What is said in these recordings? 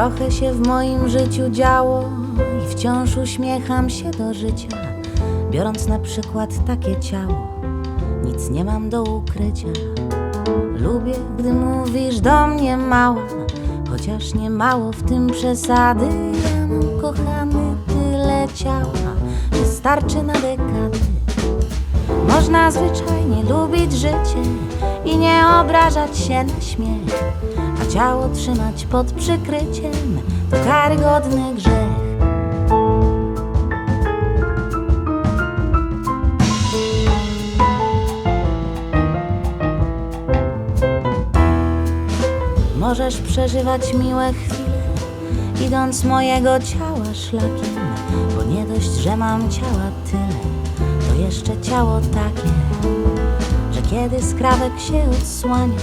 Trochę się w moim życiu działo i wciąż uśmiecham się do życia, biorąc na przykład takie ciało. Nic nie mam do ukrycia. Lubię, gdy mówisz do mnie mała, chociaż nie mało w tym przesady. Ja mam kochany tyle ciała, że starczy na dekady. Można zwyczajnie lubić życie i nie obrażać się na śmiech, a ciało trzymać pod przykryciem to karygodny grzech. Możesz przeżywać miłe chwile, idąc mojego ciała szlakiem, bo nie dość, że mam ciała tyle, jeszcze ciało takie, że kiedy skrawek się odsłania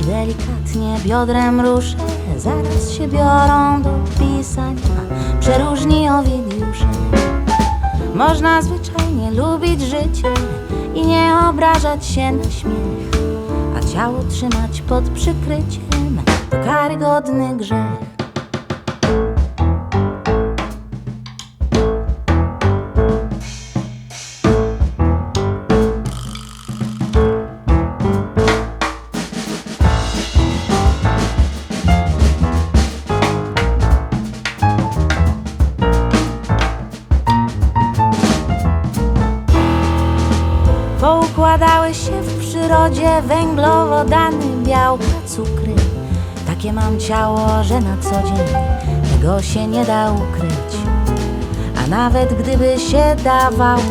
i delikatnie biodrem ruszę, zaraz się biorą do pisania przeróżni owidiusze. Można zwyczajnie lubić życie i nie obrażać się na śmiech, a ciało trzymać pod przykryciem to karygodny grzech. Się w przyrodzie węglowodany, białka, cukry. Takie mam ciało, że na co dzień tego się nie da ukryć. A nawet gdyby się dawało,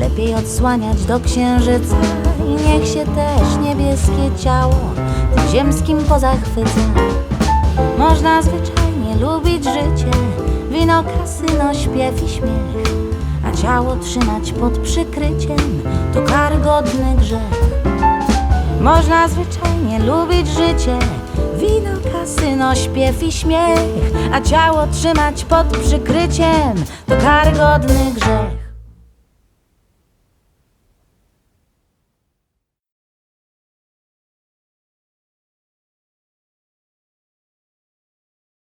lepiej odsłaniać do księżyca. I niech się też niebieskie ciało tym ziemskim pozachwyca. Można zwyczajnie lubić życie, wino, kasyno, śpiew i śmiech. A ciało trzymać pod przykryciem to karygodny grzech. Można zwyczajnie lubić życie, wino, kasyno, śpiew i śmiech, a ciało trzymać pod przykryciem to karygodny grzech.